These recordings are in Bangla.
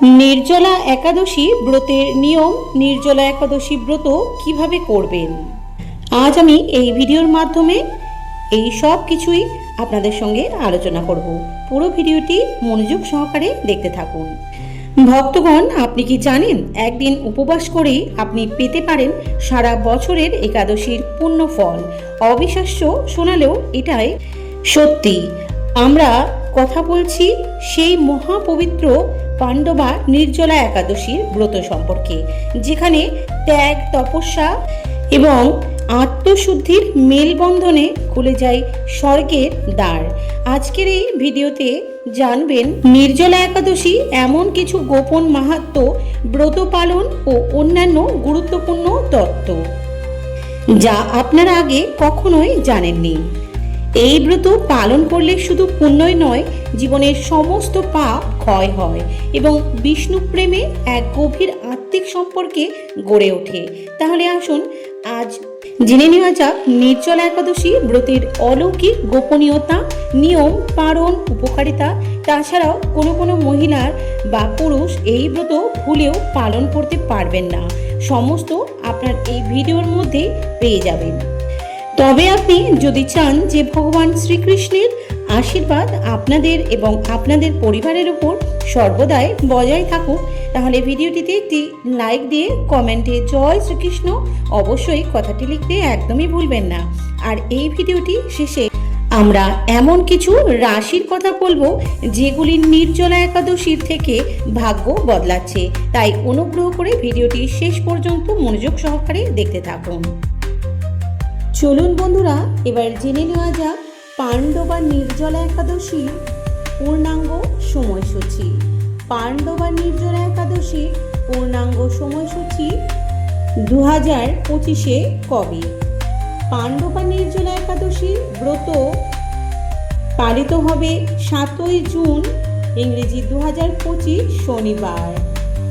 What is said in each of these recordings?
নির্জলা একাদশী ব্রতের নিয়ম, নির্জলা একাদশী ব্রত কীভাবে করবেন? আজ আমি এই ভিডিওর মাধ্যমে এই সব কিছুই আপনাদের সঙ্গে আলোচনা করব। পুরো ভিডিওটি মনোযোগ সহকারে দেখতে থাকুন। ভক্তগণ, আপনি কি জানেন, একদিন উপবাস করেই আপনি পেতে পারেন সারা বছরের একাদশীর পূর্ণ ফল। অবিশ্বাস্য শোনালেও এটাই সত্যি। আমরা কথা বলছি সেই মহাপবিত্র পাণ্ডবা নির্জলা একাদশীর ব্রত সম্পর্কে, যেখানে ত্যাগ, তপস্যা এবং আত্মশুদ্ধির মেলবন্ধনে খুলে যায় স্বর্গের দ্বার। আজকের এই ভিডিওতে জানবেন, নির্জলা একাদশী এমন কিছু গোপন মাহাত্ম ব্রত পালন ও অন্যান্য গুরুত্বপূর্ণ তত্ত্ব, যা আপনারা আগে কখনোই জানেননি। এই ব্রত পালন করলে শুধু পুণ্যই নয়, জীবনের সমস্ত পাপ ক্ষয় হয় এবং বিষ্ণু প্রেমে এক গভীর আত্মিক সম্পর্কে গড়ে ওঠে। তাহলে আসুন, আজ জেনে নেওয়া যাক নির্জল একাদশী ব্রতের অলৌকিক গোপনীয়তা, নিয়ম পালন উপকারিতা। তাছাড়াও কোনো কোনো মহিলার বা পুরুষ এই ব্রত ভুলেও পালন করতে পারবেন না। সমস্ত আপনার এই ভিডিওর মধ্যে পেয়ে যাবেন। তবে আপনি যদি চান যে ভগবান শ্রীকৃষ্ণের আশীর্বাদ আপনাদের এবং আপনাদের পরিবারের উপর সর্বদাই বজায় থাকুক, তাহলে ভিডিওটিতে একটি লাইক দিয়ে কমেন্টে জয় শ্রীকৃষ্ণ অবশ্যই কথাটি লিখতে একদমই ভুলবেন না। আর এই ভিডিওটি শেষে আমরা এমন কিছু রাশির কথা বলব যেগুলি নির্জলা একাদশীর থেকে ভাগ্য বদলাচ্ছে। তাই অনুগ্রহ করে ভিডিওটি শেষ পর্যন্ত মনোযোগ সহকারে দেখতে থাকুন। চলুন বন্ধুরা, এবার জেনে নেওয়া যাক পাণ্ডবা নির্জলা একাদশী পূর্ণাঙ্গ সময়সূচি। পাণ্ডবা নির্জলা একাদশী পূর্ণাঙ্গ সময়সূচি দু হাজার পঁচিশে কবে? পাণ্ডবা নির্জলা একাদশী ব্রত পালিত হবে সাতই জুন, ইংরেজি দু হাজার পঁচিশ শনিবার।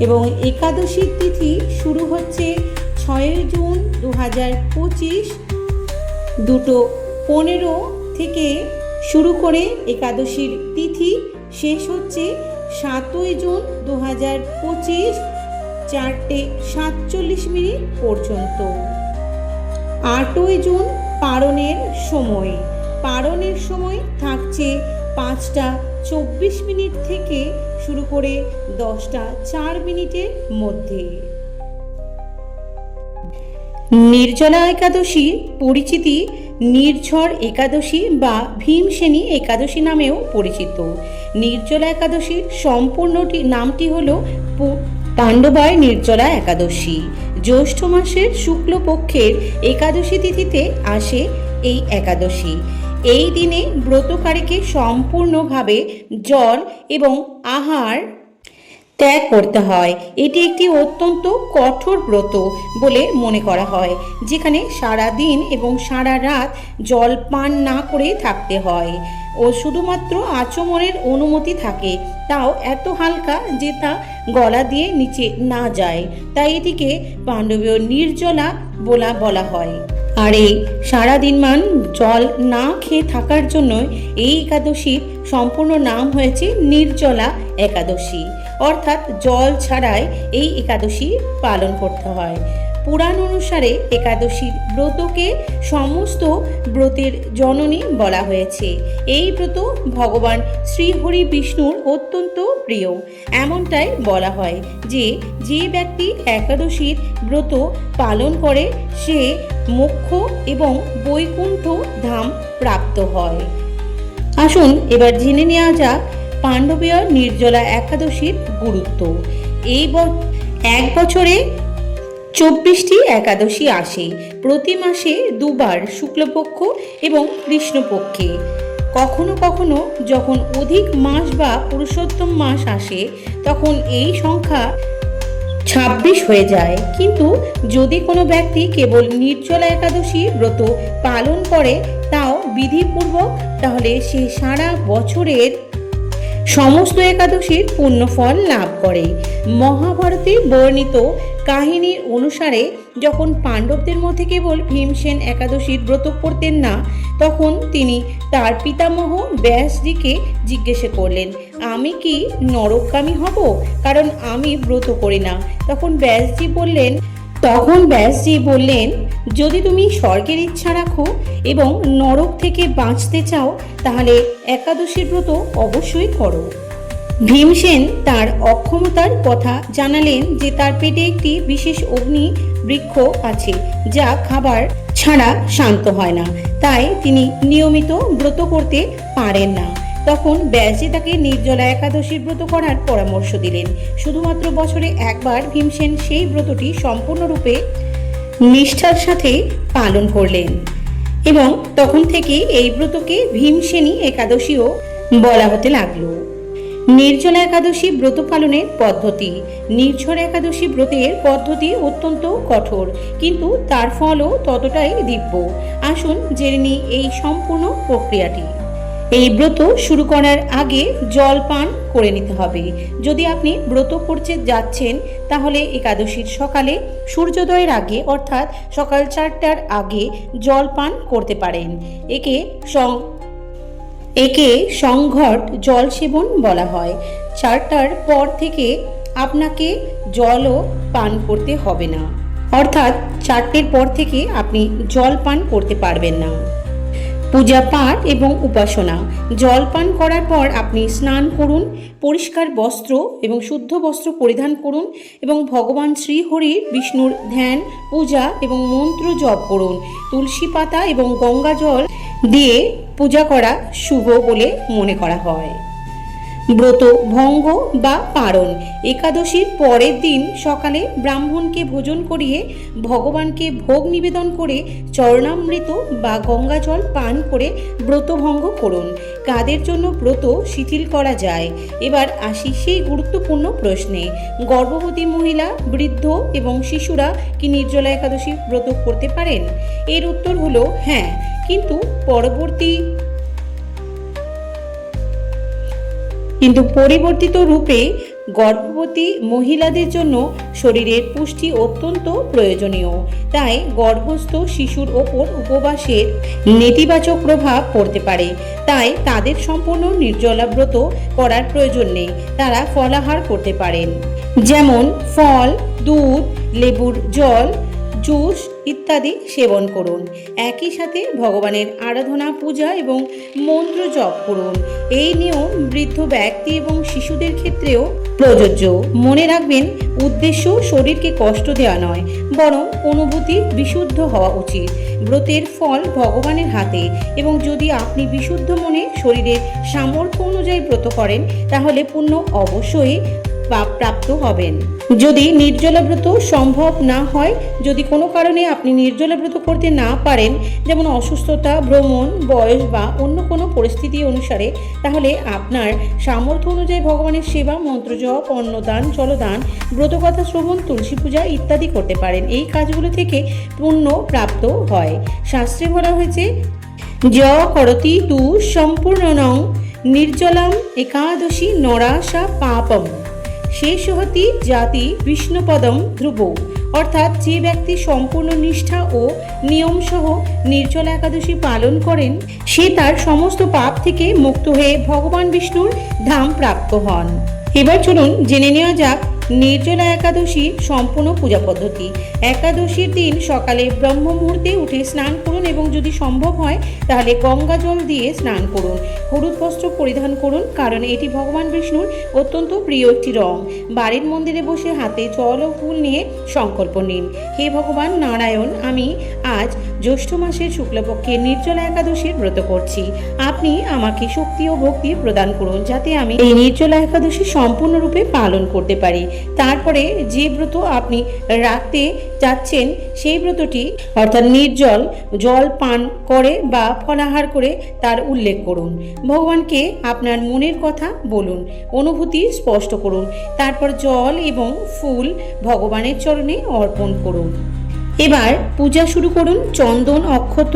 এবং একাদশীর তিথি শুরু হচ্ছে ছয়ই জুন দু হাজার পঁচিশ দুটো পনেরো থেকে শুরু করে একাদশীর তিথি শেষ হচ্ছে সাতই জুন দু হাজার পঁচিশ চারটে সাতচল্লিশ মিনিট পর্যন্ত। আটই জুন পারণের সময়। পারণের সময় থাকছে পাঁচটা চব্বিশ মিনিট থেকে শুরু করে দশটা চার মিনিটের মধ্যে। নির্জলা একাদশী পরিচিতি নির্ঝর একাদশী বা ভীমসেনী একাদশী নামেও পরিচিত। নির্জলা একাদশীর সম্পূর্ণটি নামটি হল পাণ্ডবায় নির্জলা একাদশী। জ্যৈষ্ঠ মাসের শুক্লপক্ষের একাদশী তিথিতে আসে এই একাদশী। এই দিনে ব্রতকারীকে সম্পূর্ণভাবে জল এবং আহার ত্যাগ করতে হয়। এটি একটি অত্যন্ত কঠোর ব্রত বলে মনে করা হয়, যেখানে সারা দিন এবং সারা রাত জল পান না করে থাকতে হয়। ও শুধুমাত্র আচমনের অনুমতি থাকে, তাও এত হালকা যে তা গলা দিয়ে নিচে না যায়। তাই এটিকে পাণ্ডবীয় নির্জলা বলা বলা হয়। আর এই সারাদিন মান জল না খেয়ে থাকার জন্য এই একাদশীর সম্পূর্ণ নাম হয়েছে নির্জলা একাদশী। অর্থাৎ জল ছাড়াই এই একাদশী পালন করতে হয়। পুরাণ অনুসারে একাদশীর ব্রতকে সমস্ত ব্রতের জননী বলা হয়েছে। এই ব্রত ভগবান শ্রীহরি বিষ্ণুর অত্যন্ত প্রিয়। এমনটাই বলা হয় যে যে ব্যক্তি একাদশীর ব্রত পালন করে, সে মোক্ষ এবং বৈকুণ্ঠ ধাম প্রাপ্ত হয়। আসুন এবার জেনে নেওয়া যাক পাণ্ডবীয় নির্জলা একাদশীর গুরুত্ব। এই এক বছরে চব্বিশটি একাদশী আসে। প্রতি মাসে দুবার শুক্লপক্ষ এবং কৃষ্ণপক্ষে। কখনো কখনো যখন অধিক মাস বা পুরুষোত্তম মাস আসে, তখন এই সংখ্যা ছাব্বিশ হয়ে যায়। কিন্তু যদি কোনো ব্যক্তি কেবল নির্জলা একাদশী ব্রত পালন করে, তাও বিধিপূর্বক, তাহলে সে সারা বছরের সমস্ত একাদশীর পুণ্যফল লাভ করে। মহাভারতে বর্ণিত কাহিনীর অনুসারে, যখন পাণ্ডবদের মধ্যে কেবল ভীমসেন একাদশীর ব্রত করতেন না, তখন তিনি তার পিতামহ ব্যাসজিকে জিজ্ঞাসা করলেন, আমি কি নরকামী হব? কারণ আমি ব্রত করি না। তখন ব্যাসজি বললেন, তখন ব্যাসজি বললেন যদি তুমি স্বর্গের ইচ্ছা রাখো এবং নরক থেকে বাঁচতে চাও, তাহলে একাদশীর ব্রত অবশ্যই করো। ভীমসেন তার অক্ষমতার কথা জানালেন যে তার পেটে একটি বিশেষ অগ্নি বৃক্ষ আছে, যা খাবার ছাড়া শান্ত হয় না। তাই তিনি নিয়মিত ব্রত করতে পারেন না। তখন ব্যাসজি তাকে নির্জলা একাদশীর ব্রত করার পরামর্শ দিলেন। শুধুমাত্র বছরে একবার ভীমসেন সেই ব্রতটি সম্পূর্ণরূপে নিষ্ঠার সাথে পালন করলেন। এবং তখন থেকে এই ব্রতকে ভীমসেনী একাদশীও বলা হতে লাগল। নির্জলা একাদশী ব্রত পালনের পদ্ধতি, নির্ঝর একাদশী ব্রতের পদ্ধতি অত্যন্ত কঠোর, কিন্তু তার ফলও ততটাই দিব্য। আসুন জেনে নিই এই সম্পূর্ণ প্রক্রিয়াটি। এই ব্রত শুরু করার আগে জল পান করে নিতে হবে। যদি আপনি ব্রত করতে যাচ্ছেন, তাহলে একাদশীর সকালে সূর্যোদয়ের আগে, অর্থাৎ সকাল চারটার আগে জল পান করতে পারেন। একে সং, একে সংঘট জল সেবন বলা হয়। চারটার পর থেকে আপনাকে জলও পান করতে হবে না। অর্থাৎ চারটের পর থেকে আপনি জল পান করতে পারবেন না। পূজা পাঠ এবং উপাসনা। জল পান করার পর আপনি স্নান করুন, পরিষ্কার বস্ত্র এবং শুদ্ধ বস্ত্র পরিধান করুন এবং ভগবান শ্রীহরির বিষ্ণুর ধ্যান, পূজা এবং মন্ত্র জপ করুন। তুলসী পাতা এবং গঙ্গা জল দিয়ে পূজা করা শুভ বলে মনে করা হয়। ব্রত ভঙ্গ বা পারণ। একাদশীর পরের দিন সকালে ব্রাহ্মণকে ভোজন করিয়ে ভগবানকে ভোগ নিবেদন করে চরণামৃত বা গঙ্গা জল পান করে ব্রত ভঙ্গ করুন। কাদের জন্য ব্রত শিথিল করা যায়? এবার আসি সেই গুরুত্বপূর্ণ প্রশ্নে। গর্ভবতী মহিলা, বৃদ্ধ এবং শিশুরা কি নির্জলা একাদশী ব্রত করতে পারেন? এর উত্তর হলো হ্যাঁ। কিন্তু পরবর্তী কিন্তু পরিবর্তিত রূপে গর্ভবতী মহিলাদের জন্য শরীরের পুষ্টি অত্যন্ত প্রয়োজনীয়। তাই গর্ভস্থ শিশুর ওপর উপবাসের নেতিবাচক প্রভাব পড়তে পারে। তাই তাদের সম্পূর্ণ নির্জলাব্রত করার প্রয়োজন নেই। তারা ফলাহার করতে পারেন। যেমন ফল, দুধ, লেবুর জল জুস ইত্যাদি সেবন করুন। একই সাথে ভগবানের আরাধনা, পূজা এবং মন্ত্র জপ করুন। এই নিয়ম বৃদ্ধ ব্যক্তি এবং শিশুদের ক্ষেত্রেও প্রযোজ্য। মনে রাখবেন, উদ্দেশ্য শরীরকে কষ্ট দেওয়া নয়, বরং অনুভূতি বিশুদ্ধ হওয়া উচিত। ব্রতের ফল ভগবানের হাতে এবং যদি আপনি বিশুদ্ধ মনে শরীরের সামর্থ্য অনুযায়ী ব্রত করেন, তাহলে পুণ্য অবশ্যই প্রাপ্ত হবেন। যদি নির্জলাব্রত সম্ভব না হয়, যদি কোনো কারণে আপনি নির্জলাব্রত করতে না পারেন, যেমন অসুস্থতা, ভ্রমণ, বয়স বা অন্য কোনো পরিস্থিতি অনুসারে, তাহলে আপনার সামর্থ্য অনুযায়ী ভগবানের সেবা মন্ত্রজপ অন্নদান, জলদান ব্রতকথা শ্রবণ, তুলসী পূজা ইত্যাদি করতে পারেন। এই কাজগুলো থেকে পুণ্য প্রাপ্ত হয়। শাস্ত্রে বলা হয়েছে, য করতি তু সম্পূর্ণং নির্জলাম একাদশী নরাশা পাপম। শেষহতি জাতি বিষ্ণুপদম ধ্রুব। অর্থাৎ যে ব্যক্তি সম্পূর্ণ নিষ্ঠা ও নিয়ম সহ নির্জল একাদশী পালন করেন, সে তার সমস্ত পাপ থেকে মুক্ত হয়ে ভগবান বিষ্ণুর ধাম প্রাপ্ত হন। এবার চলুন জেনে নেওয়া যাক নির্জলা একাদশী সম্পূর্ণ পূজা পদ্ধতি। একাদশীর দিন সকালে ব্রহ্ম মুহূর্তে উঠে স্নান করুন এবং যদি সম্ভব হয়, তাহলে গঙ্গা জল দিয়ে স্নান করুন। হলুদ বস্ত্র পরিধান করুন, কারণ এটি ভগবান বিষ্ণুর অত্যন্ত প্রিয় একটি রং। বাড়ির মন্দিরে বসে হাতে জল ও ফুল নিয়ে সংকল্প নিন। হে ভগবান নারায়ণ, আমি আজ জ্যৈষ্ঠ মাসের শুক্লপক্ষে নির্জলা একাদশীর ব্রত করছি। আপনি আমাকে শক্তি ও ভক্তি প্রদান করুন, যাতে আমি এই নির্জলা একাদশী সম্পূর্ণরূপে পালন করতে পারি। তারপরে যে ব্রত আপনি রাখতে যাচ্ছেন সেই ব্রতটি অর্থাৎ নির্জল জল পান করে বা ফলাহার করে তার উল্লেখ করুন। ভগবানকে আপনার মনের কথা বলুন, অনুভূতি স্পষ্ট করুন, তারপর জল এবং ফুল ভগবানের চরণে অর্পণ করুন। এবার পূজা শুরু করুন, চন্দন, অক্ষত,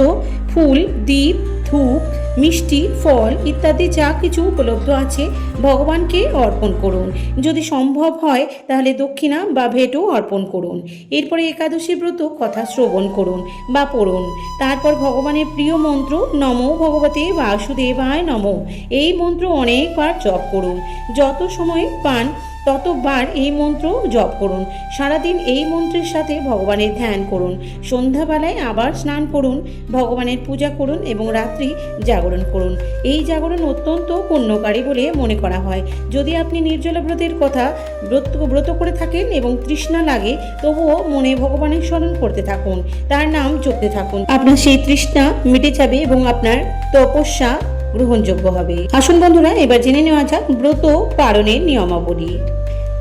ফুল, দীপ, ধূপ মিষ্টি, ফল ইত্যাদি যা কিছু উপলব্ধ আছে, ভগবানকে অর্পণ করুন। যদি সম্ভব হয়, তাহলে দক্ষিণা বা ভেটও অর্পণ করুন। এরপরে একাদশী ব্রত কথা শ্রবণ করুন বা পড়ুন। তারপর ভগবানের প্রিয় মন্ত্র, নম ভগবতে বাসুদেবায় নম। এই মন্ত্র অনেকবার জপ করুন। যত সময় পান ততবার এই মন্ত্র জপ করুন। সারাদিন এই মন্ত্রের সাথে ভগবানের ধ্যান করুন। সন্ধ্যাবেলায় আবার স্নান করুন, ভগবানের পূজা করুন এবং রাত্রি জাগরণ করুন। এই জাগরণ অত্যন্ত পুণ্যকারী বলে মনে করা হয়। যদি আপনি নির্জলা ব্রতের কথা ব্রত ব্রত করে থাকেন এবং তৃষ্ণা লাগে, তবুও মনে ভগবানের স্মরণ করতে থাকুন। তার নাম জপতে থাকুন। আপনার সেই তৃষ্ণা মিটে যাবে এবং আপনার তপস্যা গ্রহণযোগ্য হবে। আসুন বন্ধুরা, এবার জেনে নেওয়া যাক ব্রত পালনের নিয়মাবলী।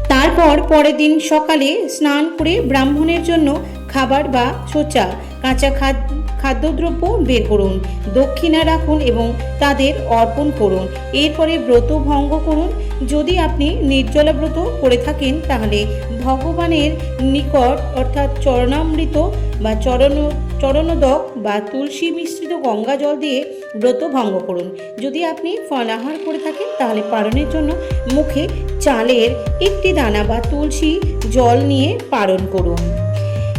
তারপর পরের দিন সকালে স্নান করে ব্রাহ্মণের জন্য খাবার বা সোচা কাঁচা খাদ- খাদ্যদ্রব্য বের করুন, দক্ষিণা রাখুন এবং তাদের অর্পণ করুন। এরপরে ব্রত ভঙ্গ করুন। যদি আপনি নির্জলা ব্রত করে থাকেন, তাহলে ভগবানের নিকট অর্থাৎ চরণামৃত বা চরণ চরণোদক বা তুলসী মিশ্রিত গঙ্গা জল দিয়ে ব্রত ভঙ্গ করুন। যদি আপনি ফলাহার করে থাকেন, তাহলে পারণের জন্য মুখে চালের একটি দানা বা তুলসী জল নিয়ে পারণ করুন।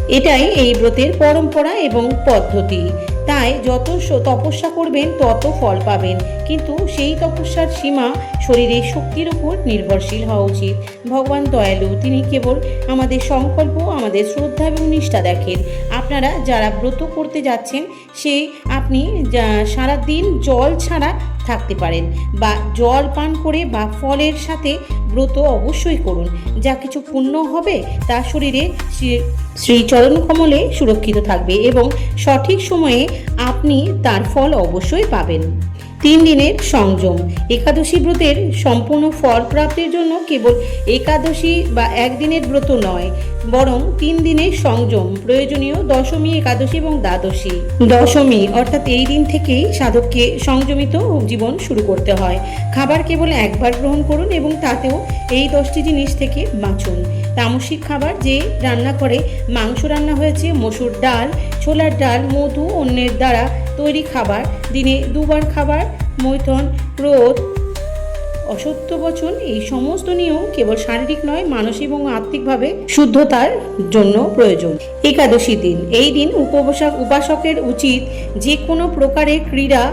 এটাই এই ব্রতের পরম্পরা এবং পদ্ধতি। তাই যত তপস্যা করবেন, তত ফল পাবেন। কিন্তু সেই তপস্যার সীমা শরীরের শক্তির উপর নির্ভরশীল হওয়া উচিত। ভগবান দয়ালু, তিনি কেবল আমাদের সংকল্প, আমাদের শ্রদ্ধা এবং নিষ্ঠা দেখেন। আপনারা যারা ব্রত করতে যাচ্ছেন সেই আপনি যা- সারাদিন জল ছাড়া থাকতে পারেন বা জল পান করে বা ফলের সাথে ব্রত অবশ্যই করুন। যা কিছু পুণ্য হবে, তা শরীরে শ্রী- শ্রীচরণ কমলে সুরক্ষিত থাকবে এবং সঠিক সময়ে আপনি তার ফল অবশ্যই পাবেন। তিন দিনের সংযম। একাদশী ব্রতের সম্পূর্ণ ফল প্রাপ্তির জন্য কেবল একাদশী বা একদিনের ব্রত নয়, বরং তিন দিনের সংযম, প্রয়োজনীয় দশমী, একাদশী এবং দ্বাদশী। দশমী অর্থাৎ এই দিন থেকেই সাধককে সংযমিত জীবন শুরু করতে হয়। খাবার কেবল একবার গ্রহণ করুন এবং তাতেও এই দশটি জিনিস থেকে বাঁচুন। তামসিক খাবার যে রান্না করে, মাংস রান্না হয়েছে, মসুর ডাল, ছোলার ডাল, মধু, অন্যের দ্বারা তৈরি খাবার, দিনে দুবার খাবার, মৈথন, ক্রোধ, অসত্য বচন, এই সমস্ত নিয়ম কেবল শারীরিক নয়, মানসিক এবং আত্মিকভাবে শুদ্ধতার জন্য প্রয়োজন। একাদশী দিন, এই দিন উপবাসক, উপাসকের উচিত যে কোনো প্রকারের ক্রীড়া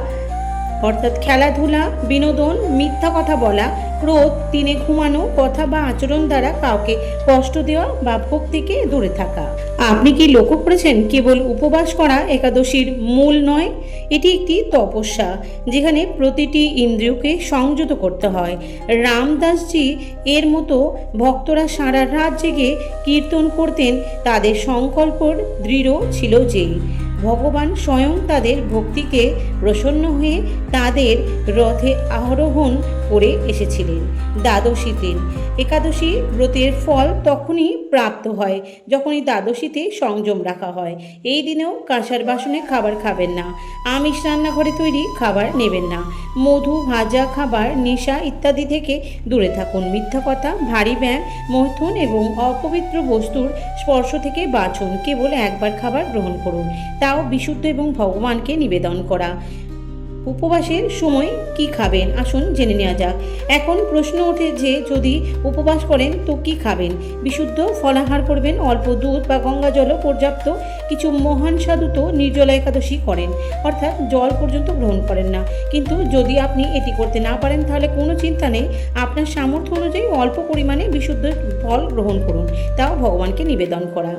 অর্থাৎ খেলাধুলা, বিনোদন, মিথ্যা কথা বলা, ক্রোধ, দিনে ঘুমানো, কথা বা আচরণ দ্বারা কাউকে কষ্ট দেওয়া বা ভক্তিকে দূরে থাকা। আপনি কি লক্ষ্য করেছেন কেবল উপবাস করা একাদশীর মূল নয়? এটি একটি তপস্যা, যেখানে প্রতিটি ইন্দ্রিয়কে সংযত করতে হয়। রামদাসজি এর মতো ভক্তরা সারা রাত জেগে কীর্তন করতেন, তাদের সংকল্পর দৃঢ় ছিল যেই ভগবান স্বয়ং তাদের ভক্তিকে প্রসন্ন হয়ে তাদের রথে আরোহণ করে এসেছিলেন। দ্বাদশী দিন। একাদশী ব্রতের ফল তখনই প্রাপ্ত হয়, যখনই দ্বাদশীতে সংযম রাখা হয়। এই দিনেও কাঁসার বাসনে খাবার খাবেন না, আমিষ রান্নাঘরে তৈরি খাবার নেবেন না। মধু, ভাজা খাবার, নেশা ইত্যাদি থেকে দূরে থাকুন। মিথ্যা কথা, ভারী ব্যায়াম মৈথুন এবং অপবিত্র বস্তুর স্পর্শ থেকে বাঁচুন। কেবল একবার খাবার গ্রহণ করুন। তাও বিশুদ্ধ এবং ভগবানকে নিবেদন করা। উপবাসের সময় কি খাবেন? আসুন জেনে নেওয়া যাক। এখন প্রশ্ন ওঠে যে, যদি উপবাস করেন, তো কি খাবেন? বিশুদ্ধ ফলাহার করবেন, অল্প দুধ বা গঙ্গা জলও পর্যাপ্ত। কিছু মহান সাধু তো নির্জলা একাদশী করেন, অর্থাৎ জল পর্যন্ত গ্রহণ করেন না। কিন্তু যদি আপনি এটি করতে না পারেন, তাহলে কোনো চিন্তা নেই। আপনার সামর্থ্য অনুযায়ী অল্প পরিমাণে বিশুদ্ধ ফল গ্রহণ করুন। তাও ভগবানকে নিবেদন করা।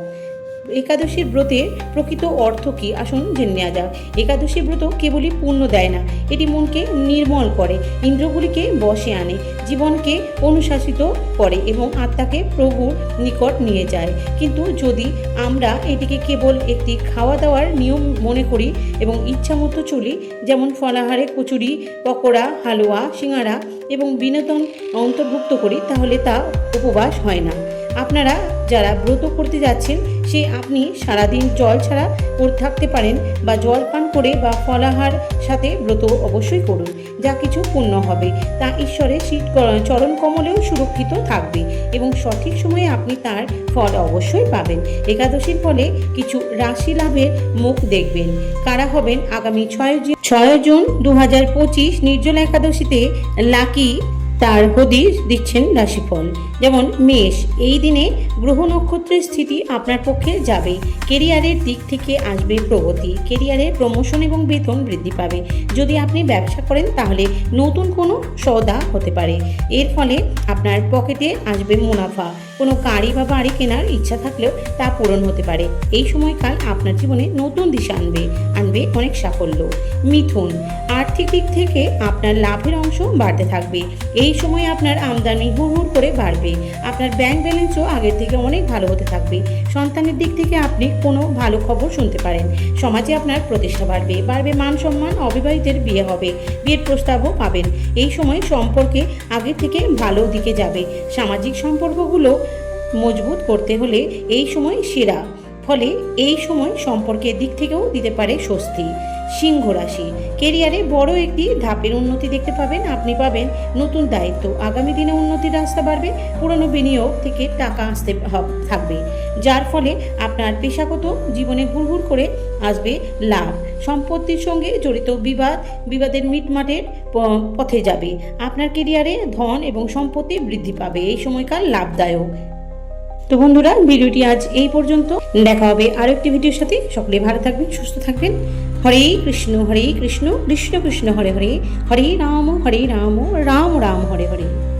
একাদশীর ব্রতের প্রকৃত অর্থ কি? আসুন জেনে নেওয়া যাক। একাদশী ব্রত কেবলই পুণ্য দেয় না, এটি মনকে নির্মল করে, ইন্দ্রগুলিকে বশে আনে, জীবনকে অনুশাসিত করে এবং আত্মাকে প্রভুর নিকট নিয়ে যায়। কিন্তু যদি আমরা এটিকে কেবল একটি খাওয়া দাওয়ার নিয়ম মনে করি এবং ইচ্ছামতো চলি, যেমন ফলাহারে কচুরি, পকোড়া, হালুয়া, সিঙ্গারা এবং বিনোদন অন্তর্ভুক্ত করি, তাহলে তা উপবাস হয় না। আপনারা যারা ব্রত করতে যাচ্ছেন সে আপনি সারাদিন জল ছাড়া থাকতে পারেন বা জল পান করে বা ফলাহার সাথে ব্রত অবশ্যই করুন। যা কিছু পূর্ণ হবে। তা ঈশ্বরের শীত চরণ কমলেও সুরক্ষিত থাকবে এবং সঠিক সময়ে আপনি তার ফল অবশ্যই পাবেন। একাদশীর ফলে কিছু রাশি লাভের মুখ দেখবেন। কারা হবেন? আগামী ছয় ছয় জুন দু হাজার পঁচিশ নির্জলা একাদশীতে লাকি তার হদিশ দিচ্ছেন রাশিফল। যেমন, মেষ, এই দিনে গ্রহ নক্ষত্রের স্থিতি আপনার পক্ষে যাবে। কেরিয়ারের দিক থেকে আসবে প্রগতি। কেরিয়ারে প্রমোশন এবং বেতন বৃদ্ধি পাবে। যদি আপনি ব্যবসা করেন, তাহলে নতুন কোনো সওদা হতে পারে। এর ফলে আপনার পকেটে আসবে মুনাফা। কোনো গাড়ি বা বাড়ি কেনার ইচ্ছা থাকলেও তা পূরণ হতে পারে। এই সময়কাল আপনার জীবনে নতুন দিশা আনবে। আনবে অনেক সাফল্য। মিথুন, আর্থিক দিক থেকে আপনার লাভের অংশ বাড়তে থাকবে। এই সময় আপনার আমদানি হুড় করে বাড়বে। আপনার ব্যাংক ব্যালেন্সও আগের থেকে অনেক ভালো হতে থাকবে। সন্তানের দিক থেকে আপনি কোনো ভালো খবর শুনতে পারেন। সমাজে আপনার প্রতিষ্ঠা বাড়বে বাড়বে মান সম্মান অবিবাহিতের বিয়ে হবে, বিয়ের প্রস্তাবও পাবেন। এই সময় সম্পর্কে আগের থেকে ভালো দিকে যাবে। সামাজিক সম্পর্কগুলো মজবুত করতে হলে এই সময় সেরা। ফলে এই সময় সম্পর্কের দিক থেকেও দিতে পারে স্বস্তি। সিংহ রাশি, কেরিয়ারে বড় একটি ধাপের উন্নতি দেখতে পাবেন। আপনি পাবেন নতুন দায়িত্ব। আগামী দিনে উন্নতির রাস্তা বাড়বে। পুরনো বিনিয়োগ থেকে টাকা আসতে থাকবে। যার ফলে আপনার পেশাগত জীবনে হুড়হুড় করে আসবে লাভ। সম্পত্তির সঙ্গে জড়িত বিবাদ, বিবাদের মিটমাটের পথে যাবে। আপনার কেরিয়ারে ধন এবং সম্পত্তি বৃদ্ধি পাবে। এই সময়কাল লাভদায়ক। তো বন্ধুরা, ভিডিওটি আজ এই পর্যন্ত। দেখা হবে আরও একটি ভিডিওর সাথে। সকলে ভালো থাকবেন, সুস্থ থাকবেন। হরে কৃষ্ণ হরে কৃষ্ণ কৃষ্ণ কৃষ্ণ, হরে হরে। হরে রাম হরে রাম রাম রাম, হরে হরে।